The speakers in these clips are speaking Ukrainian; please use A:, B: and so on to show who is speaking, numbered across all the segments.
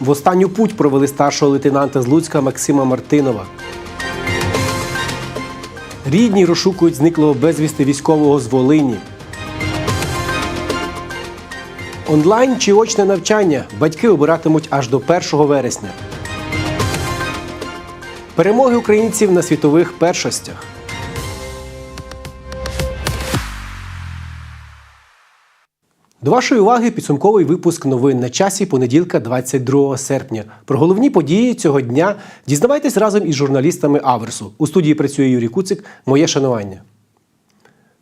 A: В останню путь провели старшого лейтенанта з Луцька Максима Мартинова. Рідні розшукують зниклого безвісти військового з Волині. Онлайн чи очне навчання батьки обиратимуть аж до 1 вересня. Перемоги українців на світових першостях. До вашої уваги підсумковий випуск новин на часі понеділка, 22 серпня. Про головні події цього дня дізнавайтесь разом із журналістами Аверсу. У студії працює Юрій Куцик. Моє шанування.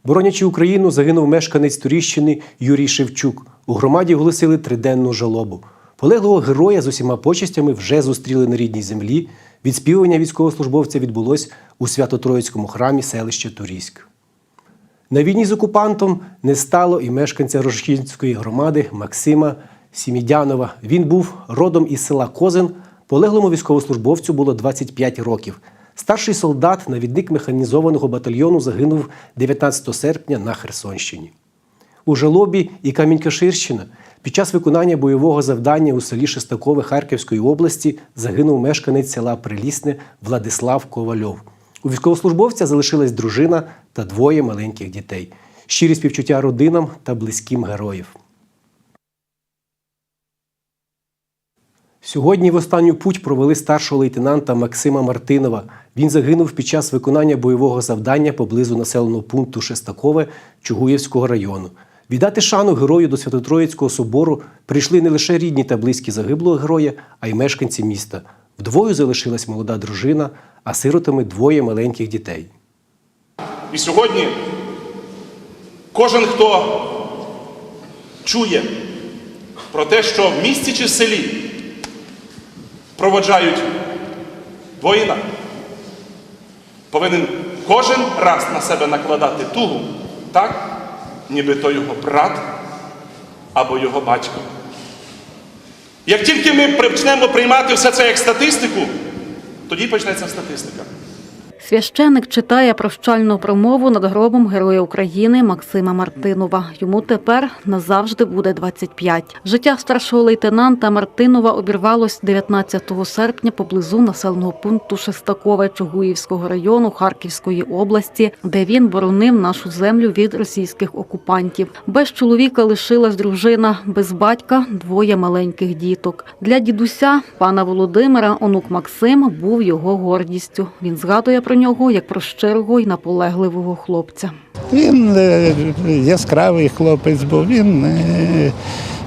A: Боронячи Україну, загинув мешканець Туріщини Юрій Шевчук. У громаді оголосили триденну жалобу. Полеглого героя з усіма почестями вже зустріли на рідній землі. Відспівування військовослужбовця відбулось у Свято-Троїцькому храмі селища Турійськ. На війні з окупантом не стало і мешканця Рожкінської громади Максима Сімідянова. Він був родом із села Козин. Полеглому військовослужбовцю було 25 років. Старший солдат, навідник механізованого батальйону, загинув 19 серпня на Херсонщині. У Жалобі і Камінь-Каширщина під час виконання бойового завдання у селі Шестакове Харківської області загинув мешканець села Прилісне Владислав Ковальов. У військовослужбовця залишилась дружина та двоє маленьких дітей. Щирі співчуття родинам та близьким героїв. Сьогодні в останню путь провели старшого лейтенанта Максима Мартинова. Він загинув під час виконання бойового завдання поблизу населеного пункту Шестакове Чугуєвського району. Віддати шану герою до Свято-Троїцького собору прийшли не лише рідні та близькі загиблого героя, а й мешканці міста. Вдвою залишилась молода дружина, а сиротами двоє маленьких дітей.
B: І сьогодні кожен, хто чує про те, що в місті чи в селі проводжають воїна, повинен кожен раз на себе накладати тугу, так, ніби то його брат або його батько. Як тільки ми почнемо приймати все це як статистику, тоді почнеться статистика.
C: Священник читає прощальну промову над гробом Героя України Максима Мартинова. Йому тепер назавжди буде 25. Життя старшого лейтенанта Мартинова обірвалось 19 серпня поблизу населеного пункту Шестакове Чугуївського району Харківської області, де він боронив нашу землю від російських окупантів. Без чоловіка лишилась дружина, без батька двоє маленьких діток. Для дідуся пана Володимира онук Максим був його гордістю. Він згадує про нього як про щирого й наполегливого хлопця.
D: Він е, яскравий хлопець був, він е,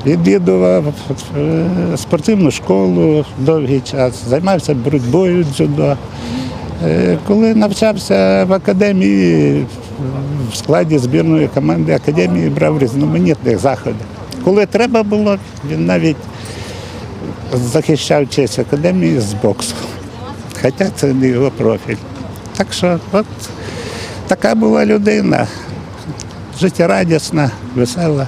D: відвідував е, спортивну школу довгий час, займався боротьбою дзюдо. Коли навчався в академії, в складі збірної команди академії брав різноманітних заходів. Коли треба було, він навіть захищав честь академії з боксу. Хоча це не його профіль. Так що от така була людина, життєрадісна, весела.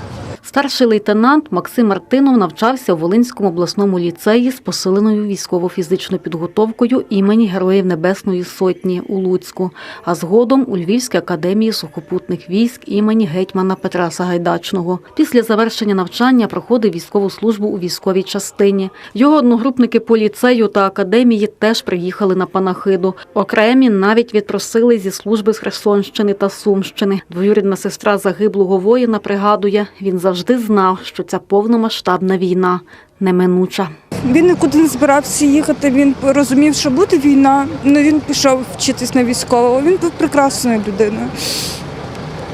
C: Старший лейтенант Максим Мартинов навчався у Волинському обласному ліцеї з посиленою військово-фізичною підготовкою імені Героїв Небесної Сотні у Луцьку, а згодом у Львівській академії сухопутних військ імені гетьмана Петра Сагайдачного. Після завершення навчання проходив військову службу у військовій частині. Його одногрупники по ліцею та академії теж приїхали на панахиду. Окремі навіть відпросили зі служби з Херсонщини та Сумщини. Двоюрідна сестра загиблого воїна пригадує, він завжди знав, що ця повномасштабна війна неминуча.
E: Він нікуди не збирався їхати. Він розумів, що буде війна. Ну він пішов вчитись на військового. Він був прекрасною людиною,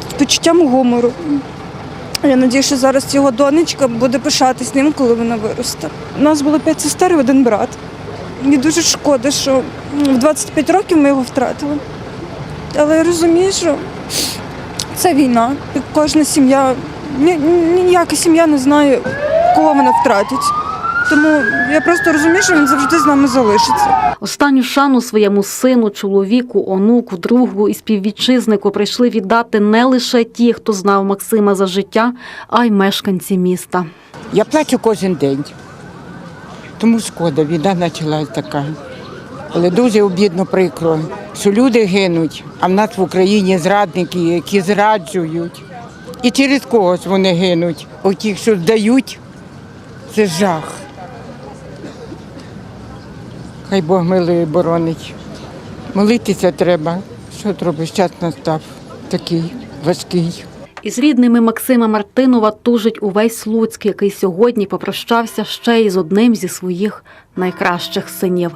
E: з почуттям гумору. Я надію, що зараз його донечка буде пишатись ним, коли вона виросте. У нас було п'ять сестер і один брат. Мені дуже шкода, що в 25 років ми його втратили. Але я розумію, що це війна. Кожна сім'я, ні- ніяка сім'я не знає, кого вона втратить. Тому я просто розумію, що він завжди з нами залишиться.
C: Останню шану своєму сину, чоловіку, онуку, другу і співвітчизнику прийшли віддати не лише ті, хто знав Максима за життя, а й мешканці міста.
F: Я плачу кожен день. Тому шкода, війна почалась така. Але дуже обідно прикро, що люди гинуть, а в нас в Україні зрадники, які зраджують. І через когось вони гинуть. Оті, що здають, це жах. Хай Бог милує і боронить. Молитися треба. Що зробиш? Час настав такий важкий.
C: Із рідними Максима Мартинова тужить увесь Луцьк, який сьогодні попрощався ще із одним зі своїх найкращих синів.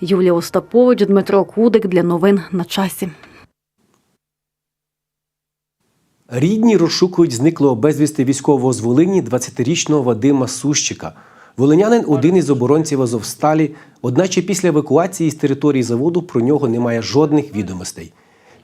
C: Юлія Остапович, Дмитро Кудик для новин на часі.
A: Рідні розшукують зниклого безвісти військового з Волині 20-річного Вадима Сущика. Волинянин один із оборонців Азовсталі, одначе після евакуації з території заводу про нього немає жодних відомостей.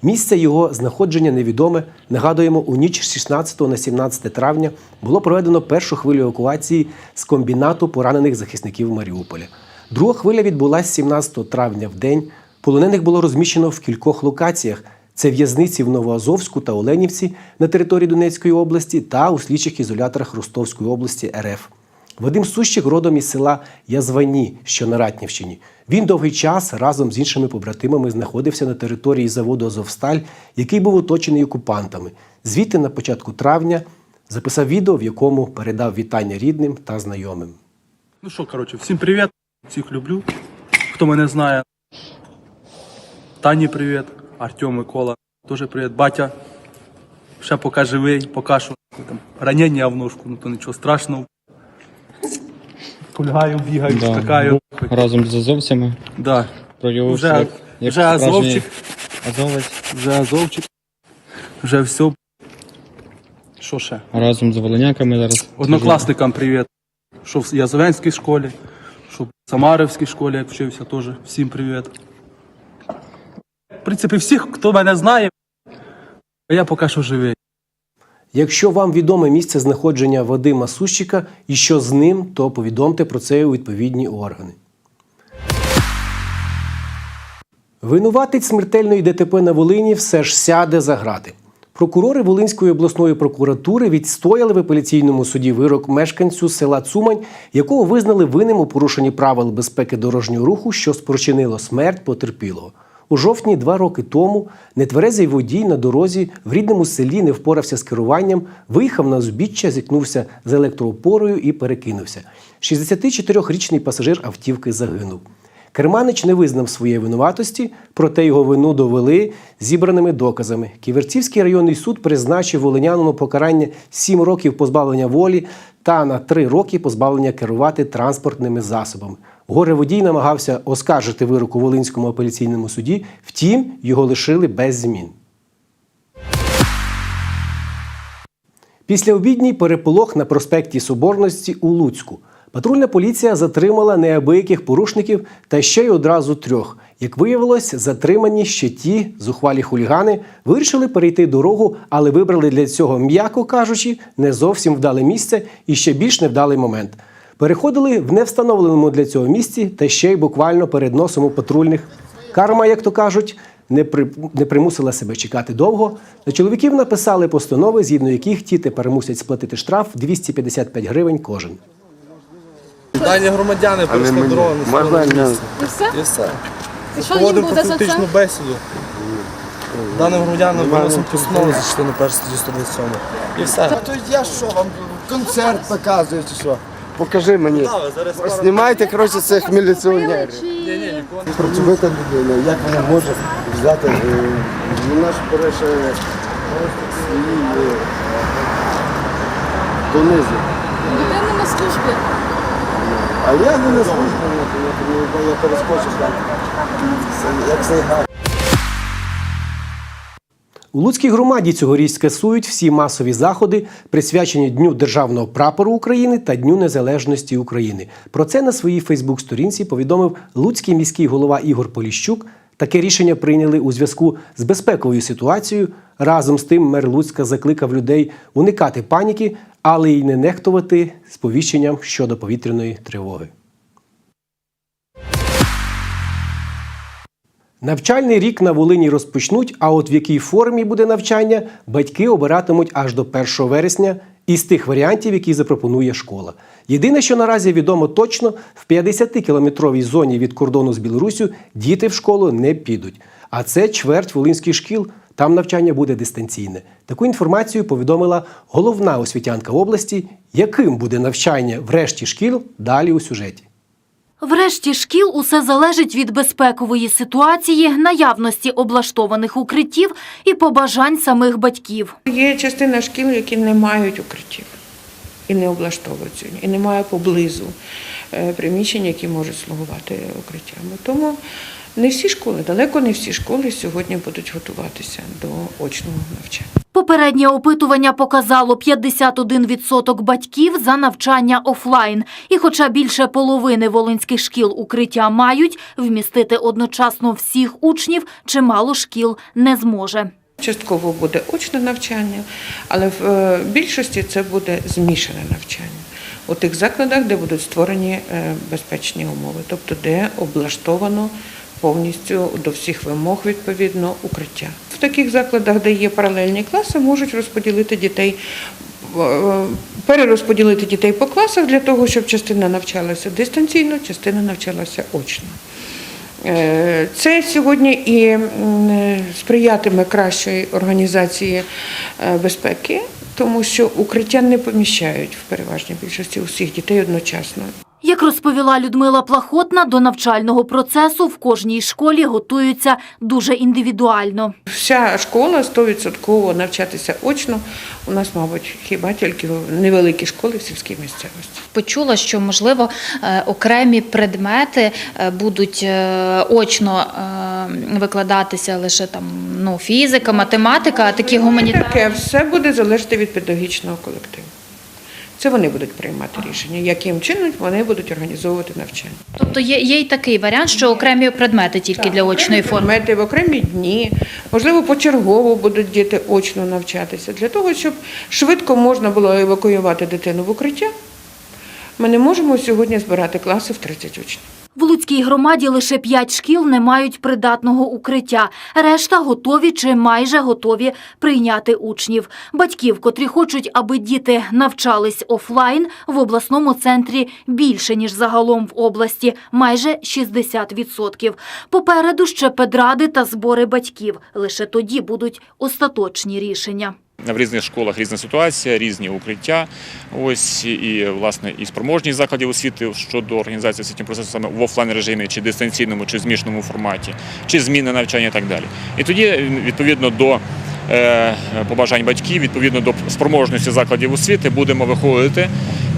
A: Місце його знаходження невідоме. Нагадуємо, у ніч з 16 на 17 травня було проведено першу хвилю евакуації з комбінату поранених захисників Маріуполя. Друга хвиля відбулася 17 травня в день. Полонених було розміщено в кількох локаціях. Це в'язниці в Новоазовську та Оленівці на території Донецької області та у слідчих ізоляторах Ростовської області РФ. Вадим Сущик родом із села Язвані, що на Ратнівщині. Він довгий час разом з іншими побратимами знаходився на території заводу Азовсталь, який був оточений окупантами. Звідти на початку травня записав відео, в якому передав вітання рідним та знайомим.
G: Ну що, коротше, всім привіт, всіх люблю. Хто мене знає. Тані привіт, Артем Микола. Теж привіт. Батя. Ще поки живий, поки що там ранення в ножку, ну то нічого страшного. Кульгаю, бігаю,
H: Да.
G: скакаю.
H: разом з азовцями
G: Да.
H: проявив
G: Вже,
H: себе як
G: вже азовчик,
H: азовець
G: вже азовчик. Вже все. Що ще?
H: разом з волоняками зараз.
G: Однокласникам привіт. Що в Язовенській школі, що в Самарівській школі, як вчився, теж всім привіт. В принципі, всіх, хто мене знає, я поки що живий.
A: Якщо вам відоме місце знаходження Вадима Сущика і що з ним, то повідомте про це у відповідні органи. Винуватець смертельної ДТП на Волині все ж сяде за грати. Прокурори Волинської обласної прокуратури відстояли в апеляційному суді вирок мешканцю села Цумань, якого визнали винним у порушенні правил безпеки дорожнього руху, що спричинило смерть потерпілого. У жовтні два роки тому нетверезий водій на дорозі в рідному селі не впорався з керуванням, виїхав на узбіччя, зіткнувся з електроопорою і перекинувся. 64-річний пасажир автівки загинув. Керманич не визнав своєї винуватості, проте його вину довели зібраними доказами. Ківерцівський районний суд призначив волинянину покарання 7 років позбавлення волі та на 3 роки позбавлення керувати транспортними засобами. Горе водій намагався оскаржити вирок у Волинському апеляційному суді, втім, його лишили без змін. Після обідній переполох на проспекті Соборності у Луцьку. Патрульна поліція затримала неабияких порушників та ще й одразу трьох. Як виявилось, затримані ще ті зухвалі хулігани вирішили перейти дорогу, але вибрали для цього, м'яко кажучи, не зовсім вдале місце і ще більш невдалий момент. Переходили в невстановленому для цього місці та ще й буквально перед носом у патрульних. Карма, як то кажуть, не, при... не примусила себе чекати довго. На чоловіків написали постанови, згідно яких ті тепер мусять сплатити штраф 255 гривень кожен.
I: Дані громадяни перейшли дорогу на своєму місці.
J: І все?
I: І все.
J: І що їм
I: Проводимо
J: буде за це?
I: профілактичну бесіду. Даним громадянам виносимо постанову за частину першу статті 127. І все.
K: То я що вам концерт показую чи що? Покажи мені. Знімайте, коротше, цих міліціонерів. Працьовита людина, як вона може взяти, е, вона ж бере свої е, донизу.
J: Людина на службі.
K: А я не на службу, я, там. Як цей.
A: У Луцькій громаді цьогоріч скасують всі масові заходи, присвячені Дню Державного прапору України та Дню Незалежності України. Про це на своїй Фейсбук-сторінці повідомив Луцький міський голова Ігор Поліщук. Таке рішення прийняли у зв'язку з безпековою ситуацією. Разом з тим мер Луцька закликав людей уникати паніки, але й не нехтувати сповіщенням щодо повітряної тривоги. Навчальний рік на Волині розпочнуть, а от в якій формі буде навчання, батьки обиратимуть аж до 1 вересня із тих варіантів, які запропонує школа. Єдине, що наразі відомо точно, в 50-кілометровій зоні від кордону з Білоруссю діти в школу не підуть. А це чверть волинських шкіл. Там навчання буде дистанційне. Таку інформацію повідомила головна освітянка області. Яким буде навчання в решті шкіл далі у сюжеті.
L: Врешті шкіл усе залежить від безпекової ситуації, наявності облаштованих укриттів і побажань самих батьків.
F: Є частина шкіл, які не мають укриттів і не облаштовуються, і немає поблизу е, приміщень, які можуть слугувати укриттями. Тому не всі школи, далеко не всі школи сьогодні будуть готуватися до очного навчання.
L: Попереднє опитування показало 51% батьків за навчання офлайн. І хоча більше половини волинських шкіл укриття мають, вмістити одночасно всіх учнів чимало шкіл не зможе.
F: Частково буде очне навчання, але в е, більшості це буде змішане навчання у тих закладах, де будуть створені е, безпечні умови, тобто де облаштовано повністю до всіх вимог відповідно укриття. В таких закладах, де є паралельні класи, можуть розподілити дітей. е, Перерозподілити дітей по класах для того, щоб частина навчалася дистанційно, частина навчалася очно. Е, Це сьогодні і сприятиме кращої організації е, безпеки, тому що укриття не поміщають в переважній більшості усіх дітей одночасно.
L: Як розповіла Людмила Плахотна, до навчального процесу в кожній школі готуються дуже індивідуально.
F: Вся школа 100% навчатися очно. У нас, мабуть, хіба тільки невеликі школи в сільській місцевості.
M: Почула, що можливо е, окремі предмети е, будуть е, очно викладатися лише там ну фізика, математика, а такі гуманітарні.
F: Таке все буде залежати від педагогічного колективу. Це вони будуть приймати рішення, яким чином вони будуть організовувати навчання.
M: Тобто є, є й такий варіант, що окремі предмети тільки для очної форми.
F: Предмети в окремі дні, можливо, почергово будуть діти очно навчатися. Для того, щоб швидко можна було евакуювати дитину в укриття, ми не можемо сьогодні збирати класи в 30 учнів.
L: В Луцькій громаді лише п'ять шкіл не мають придатного укриття. Решта готові чи майже готові прийняти учнів. Батьків, котрі хочуть, аби діти навчались офлайн, в обласному центрі більше, ніж загалом в області – майже 60%. Попереду ще педради та збори батьків. Лише тоді будуть остаточні рішення.
N: В різних школах різна ситуація, різні укриття. Ось і власне і спроможність закладів освіти щодо організації освітнього процесу саме в офлайн режимі, чи дистанційному, чи змішаному форматі, чи зміни навчання і так далі. І тоді відповідно до побажань батьків, відповідно до спроможності закладів освіти, будемо виходити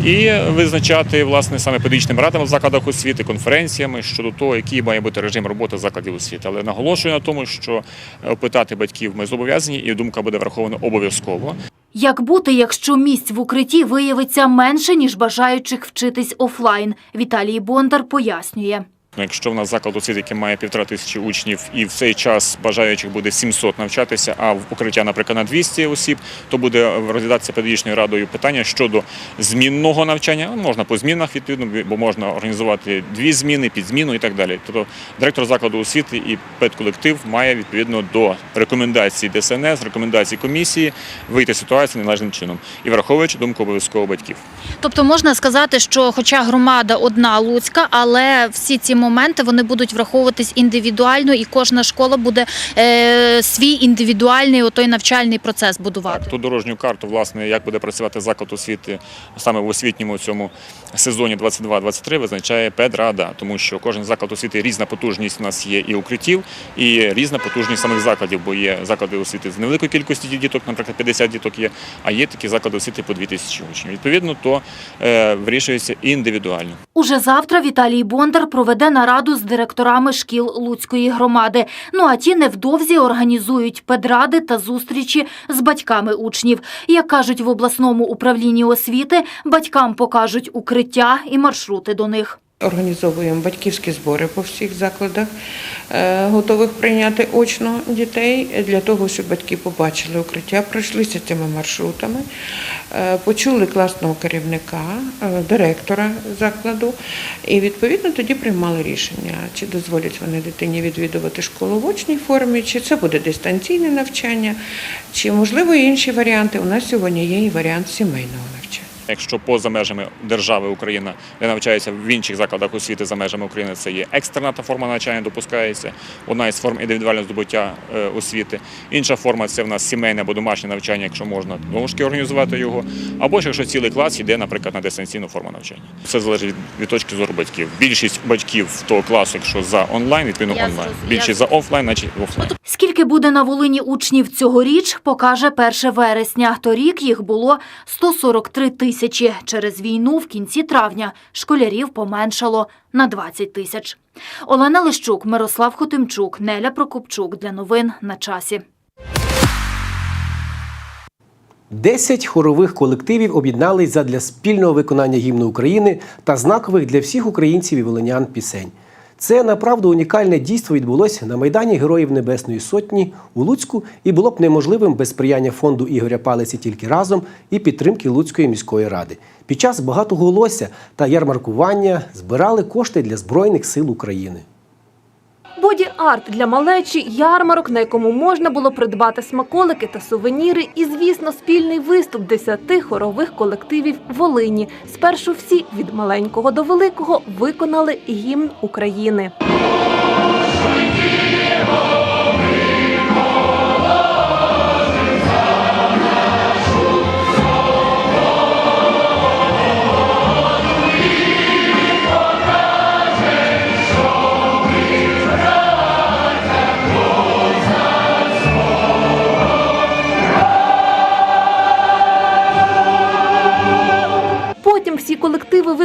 N: і визначати власне саме педагогічним радам в закладах освіти, конференціями щодо того, який має бути режим роботи закладів освіти. Але наголошую на тому, що опитати батьків ми зобов'язані, і думка буде врахована обов'язково.
L: Як бути, якщо місць в укритті виявиться менше, ніж бажаючих вчитись офлайн? Віталій Бондар пояснює.
N: Якщо в нас заклад освіти, який має півтора тисячі учнів, і в цей час бажаючих буде 700 навчатися, а в укриття, наприклад, на 200 осіб, то буде розглядатися педагогічною радою питання щодо змінного навчання. Можна по змінах відповідно, бо можна організувати дві зміни, підзміну і так далі. Тобто директор закладу освіти і педколектив має відповідно до рекомендацій ДСНС, рекомендацій комісії вийти з ситуації належним чином і враховуючи думку обов'язково батьків.
M: Тобто можна сказати, що хоча громада одна Луцька, але всі ці моменти вони будуть враховуватись індивідуально, і кожна школа буде е, свій індивідуальний отой навчальний процес будувати.
N: Ту дорожню карту, власне, як буде працювати заклад освіти саме в освітньому цьому сезоні 22-23 визначає педрада, тому що кожен заклад освіти різна потужність у нас є і укриттів, і різна потужність самих закладів, бо є заклади освіти з невеликою кількістю діток, наприклад, 50 діток є, а є такі заклади освіти по 2000 учнів. Відповідно, то е, вирішується індивідуально.
L: Уже завтра Віталій Бондар проведе нараду з директорами шкіл Луцької громади. Ну а ті невдовзі організують педради та зустрічі з батьками учнів. Як кажуть в обласному управлінні освіти, батькам покажуть укриття і маршрути до них.
F: Організовуємо батьківські збори по всіх закладах, е, готових прийняти очно дітей для того, щоб батьки побачили укриття, пройшлися цими маршрутами, е, почули класного керівника, е, директора закладу, і відповідно тоді приймали рішення, чи дозволять вони дитині відвідувати школу в очній формі, чи це буде дистанційне навчання, чи можливо інші варіанти. У нас сьогодні є і варіант сімейного навчання.
N: Якщо поза межами держави Україна, де навчається в інших закладах освіти за межами України, це є екстерна та форма навчання, допускається одна із форм індивідуального здобуття е, освіти. Інша форма це в нас сімейне або домашнє навчання, якщо можна знову організувати його. Або ж якщо цілий клас йде, наприклад, на дистанційну форму навчання. Все залежить від, від точки зору батьків. Більшість батьків того класу, якщо за онлайн, відповідно
J: Я
N: онлайн. Більшість за офлайн, значить офлайн.
L: Скільки буде на Волині учнів цьогоріч, покаже 1 вересня. Торік їх було 143 тисячі. Через війну в кінці травня школярів поменшало на 20 тисяч. Олена Лищук, Мирослав Хотимчук, Неля Прокопчук. Для новин на часі.
A: Десять хорових колективів об'єднались задля спільного виконання гімну України та знакових для всіх українців і волинян пісень. Це направду унікальне дійство відбулося на Майдані Героїв Небесної Сотні у Луцьку і було б неможливим без сприяння фонду Ігоря Палиці тільки разом і підтримки Луцької міської ради. Під час багатоголосся та ярмаркування збирали кошти для Збройних сил України.
O: Боді-арт для малечі, ярмарок, на якому можна було придбати смаколики та сувеніри, і, звісно, спільний виступ десяти хорових колективів Волині. Спершу всі від маленького до великого виконали гімн України.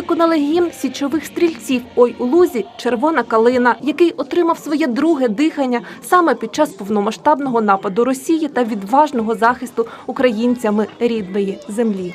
O: Виконали гімн січових стрільців Ой у лузі Червона калина, який отримав своє друге дихання саме під час повномасштабного нападу Росії та відважного захисту українцями рідної землі.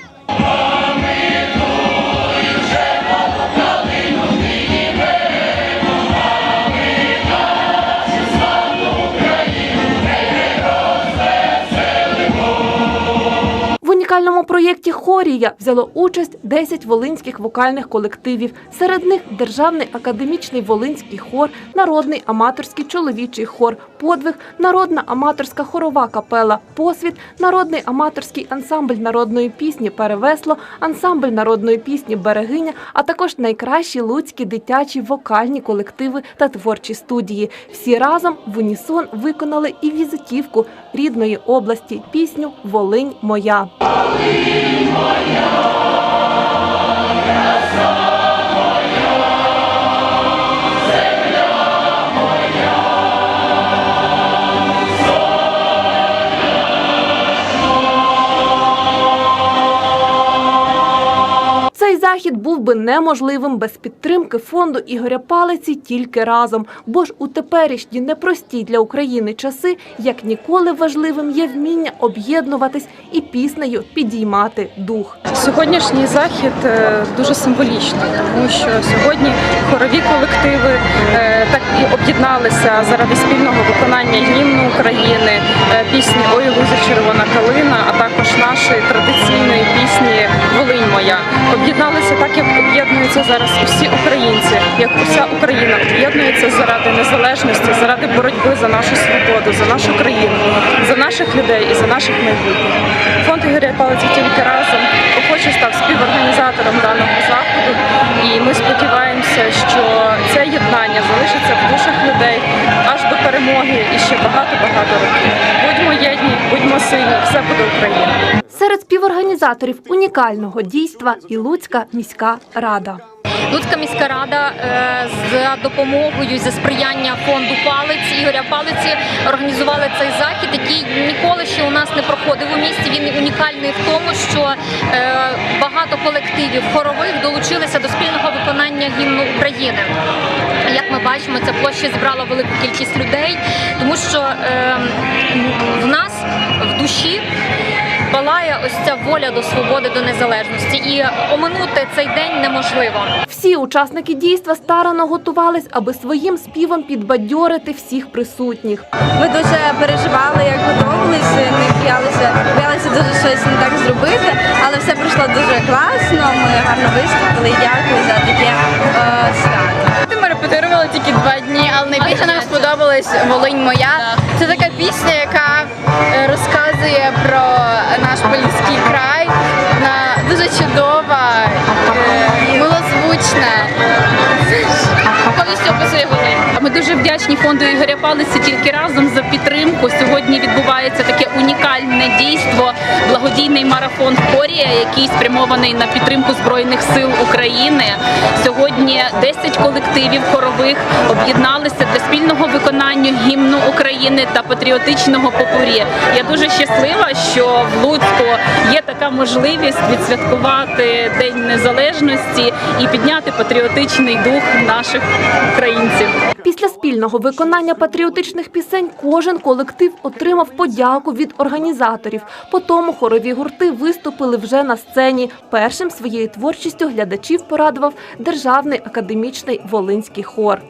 O: В унікальному проєкті Хорія взяло участь 10 волинських вокальних колективів. Серед них Державний академічний волинський хор, народний аматорський чоловічий хор, подвиг, народна аматорська хорова капела, посвіт, народний аматорський ансамбль народної пісні Перевесло, ансамбль народної пісні Берегиня, а також найкращі луцькі дитячі вокальні колективи та творчі студії. Всі разом в унісон виконали і візитівку рідної області пісню Волинь моя. Цей захід був би неможливим без підтримки фонду Ігоря Палиці тільки разом. Бо ж у теперішні непрості для України часи як ніколи важливим є вміння об'єднуватись і піснею підіймати дух.
E: Сьогоднішній захід е, дуже символічний, тому що сьогодні хорові колективи е, так і об'єдналися заради спільного виконання гімну України, е, пісні Ой, лузі червона калина, а також нашої традиційної пісні Волинь моя. Об'єдналися так, як об'єднуються зараз усі українці, як уся Україна об'єднується заради незалежності, заради боротьби за нашу свободу, за нашу країну, за наших людей і за наших майбутніх. Фонд Ігоря Палиці тільки разом охоче став співорганізатором даного заходу, і ми сподіваємося, що це єднання залишиться в душах людей аж до перемоги і ще багато-багато років. Будьмо єдні, будьмо сильні, все буде Україна.
O: Серед співорганізаторів унікального дійства і Луцька міська рада.
J: Луцька міська рада е, за допомогою за сприяння фонду Палиць Ігоря Палиці організували цей захід, який ніколи ще у нас не проходив у місті. Він унікальний в тому, що е, багато колективів хорових долучилися до спільного виконання гімну України. Як ми бачимо, ця площа зібрала велику кількість людей, тому що е, в нас в душі палає ось ця воля до свободи, до незалежності, і оминути цей день неможливо.
O: Всі учасники дійства старано готувались, аби своїм співом підбадьорити всіх присутніх.
E: Ми дуже переживали, як готувалися, не боялися, боялися дуже щось не так зробити, але все пройшло дуже класно. Ми гарно виступили. Дякую за таке е,
J: Ми
P: репетирували тільки два дні, але найбільше нам сподобалась Волинь моя. Це така пісня, яка е, розказує про наш Поліський край. Вона дуже чудова, е, милозвучна. Повністю описує Волинь.
Q: Ми дуже вдячні фонду Ігоря Палиці тільки разом за підтримку. Сьогодні відбувається таке унікальне дійство, благодійний марафон Хорія, який спрямований на підтримку збройних сил України. Сьогодні 10 колективів хорових об'єдналися для спільного виконання гімну України та патріотичного попурі. Я дуже щаслива, що в Луцьку є така можливість відсвяткувати День Незалежності і підняти патріотичний дух наших українців.
O: Після спільного виконання патріотичних пісень кожен колектив отримав подяку від організаторів. По тому хорові гурти виступили вже на сцені. Першим своєю творчістю глядачів порадував Державний академічний Волинський хор.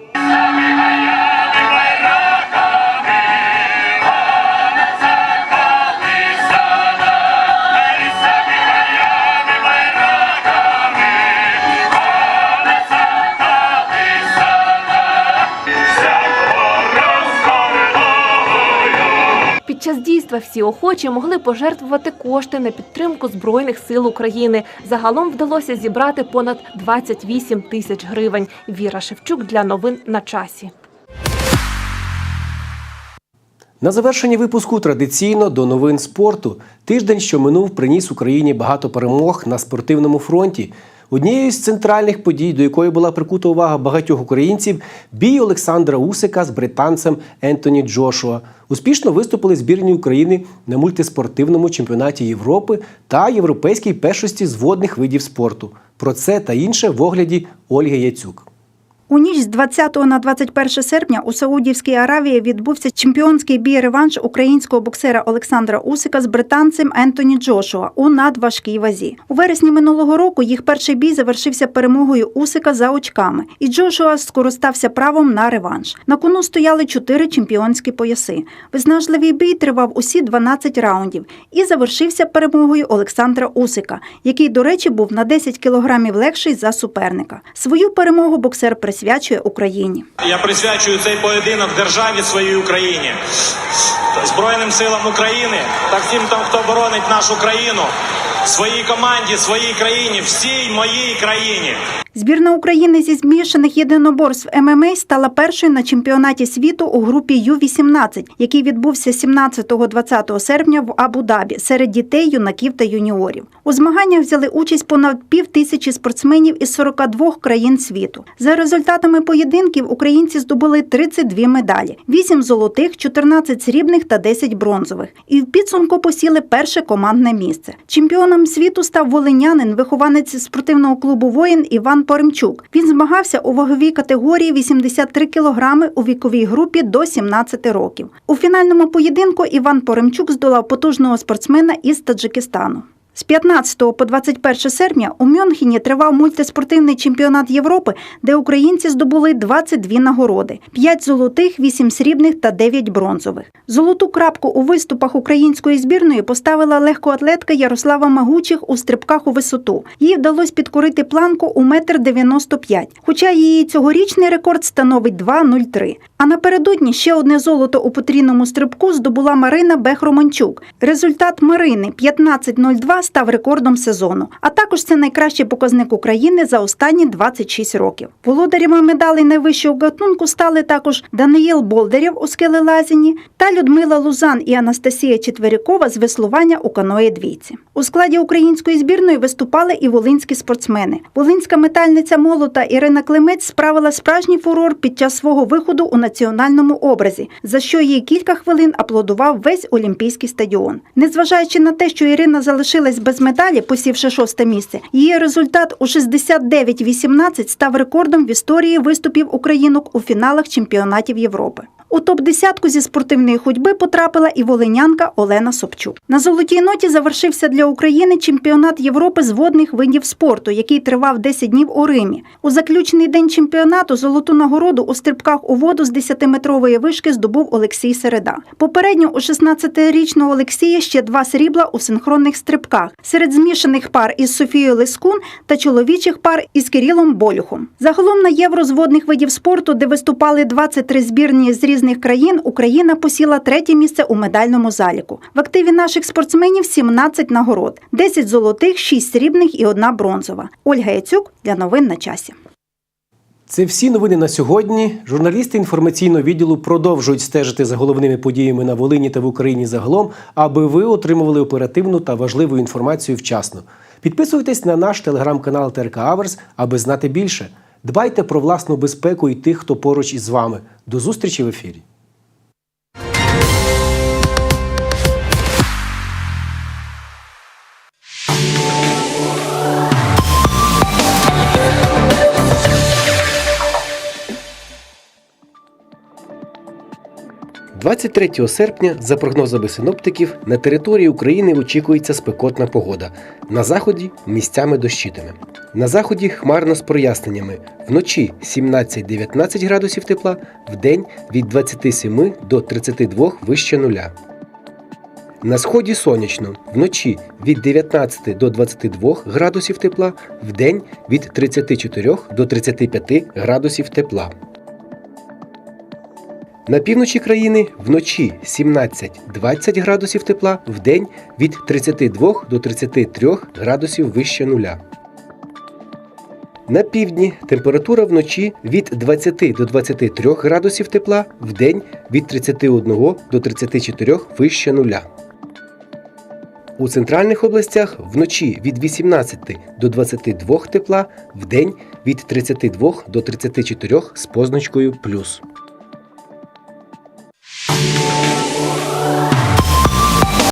O: Дійства всі охочі могли пожертвувати кошти на підтримку Збройних сил України. Загалом вдалося зібрати понад 28 тисяч гривень. Віра Шевчук для новин на часі.
A: На завершення випуску традиційно до новин спорту. Тиждень, що минув, приніс Україні багато перемог на спортивному фронті. Однією з центральних подій, до якої була прикута увага багатьох українців, бій Олександра Усика з британцем Ентоні Джошуа. Успішно виступили збірні України на мультиспортивному чемпіонаті Європи та європейській першості з водних видів спорту. Про це та інше в огляді Ольги Яцюк.
R: У ніч з 20 на 21 серпня у Саудівській Аравії відбувся чемпіонський бій-реванш українського боксера Олександра Усика з британцем Ентоні Джошуа у надважкій вазі. У вересні минулого року їх перший бій завершився перемогою Усика за очками, і Джошуа скористався правом на реванш. На кону стояли чотири чемпіонські пояси. Виснажливий бій тривав усі 12 раундів і завершився перемогою Олександра Усика, який, до речі, був на 10 кілограмів легший за суперника. Свою перемогу боксер присвячує Україні.
S: Я присвячую цей поєдинок державі своїй Україні, Збройним силам України та всім там, хто боронить нашу країну, своїй команді, своїй країні, всій моїй країні.
R: Збірна України зі змішаних єдиноборств ММА стала першою на чемпіонаті світу у групі Ю-18, який відбувся 17-20 серпня в Абу-Дабі серед дітей, юнаків та юніорів. У змаганнях взяли участь понад пів тисячі спортсменів із 42 країн світу. За результатами поєдинків українці здобули 32 медалі: 8 золотих, 14 срібних та 10 бронзових. І в підсумку посіли перше командне місце. Чемпіоном світу став волинянин, вихованець спортивного клубу Воїн Іван Поремчук. Він змагався у ваговій категорії 83 кілограми у віковій групі до 17 років. У фінальному поєдинку Іван Поремчук здолав потужного спортсмена із Таджикистану. З 15 по 21 серпня у Мюнхені тривав мультиспортивний чемпіонат Європи, де українці здобули 22 нагороди: 5 золотих, 8 срібних та 9 бронзових. Золоту крапку у виступах української збірної поставила легкоатлетка Ярослава Магучих у стрибках у висоту. Їй вдалося підкорити планку у 1,95 м, хоча її цьогорічний рекорд становить 2,03. А напередодні ще одне золото у потрійному стрибку здобула Марина Бех-Романчук. Результат Марини 15.02 став рекордом сезону. А також це найкращий показник України за останні 26 років. Володарями медалей найвищого гатунку стали також Даниїл Болдерєв у скелелазінні та Людмила Лузан і Анастасія Четверякова з веслування у каної двійці. У складі української збірної виступали і волинські спортсмени. Волинська метальниця молота Ірина Климець справила справжній фурор під час свого виходу у національному образі, за що їй кілька хвилин аплодував весь Олімпійський стадіон. Незважаючи на те, що Ірина залишилась без медалі, посівши шосте місце, її результат у 69-18 став рекордом в історії виступів українок у фіналах чемпіонатів Європи. У топ-десятку зі спортивної ходьби потрапила і волинянка Олена Собчук. На золотій ноті завершився для України чемпіонат Європи з водних видів спорту, який тривав 10 днів у Римі. У заключний день чемпіонату золоту нагороду у стрибках у воду з 10-метрової вишки здобув Олексій Середа. Попередньо у 16-річного Олексія ще два срібла у синхронних стрибках серед змішаних пар із Софією Лискун та чоловічих пар із Кирилом Болюхом. Загалом на євро з водних видів спорту, де виступали 23 збірні з різних країн, Україна посіла третє місце у медальному заліку. В активі наших спортсменів 17 нагород: 10 золотих, 6 срібних і одна бронзова. Ольга Яцюк для новин на часі.
A: Це всі новини на сьогодні. Журналісти інформаційного відділу продовжують стежити за головними подіями на Волині та в Україні загалом, аби ви отримували оперативну та важливу інформацію вчасно. Підписуйтесь на наш телеграм-канал ТРК Аверс, аби знати більше. Дбайте про власну безпеку і тих, хто поруч із вами. До зустрічі в ефірі. – 23 серпня, за прогнозами синоптиків, на території України очікується спекотна погода. На заході місцями дощитиме. На заході хмарно з проясненнями. Вночі 17-19 градусів тепла, вдень від 27 до 32 вище нуля. На сході сонячно, вночі від 19 до 22 градусів тепла, вдень від 34 до 35 градусів тепла. На півночі країни вночі 17-20 градусів тепла, вдень від 32 до 33 градусів вище нуля. На півдні температура вночі від 20 до 23 градусів тепла, вдень від 31 до 34 вище нуля. У центральних областях вночі від 18 до 22 тепла, вдень від 32 до 34 з позначкою плюс.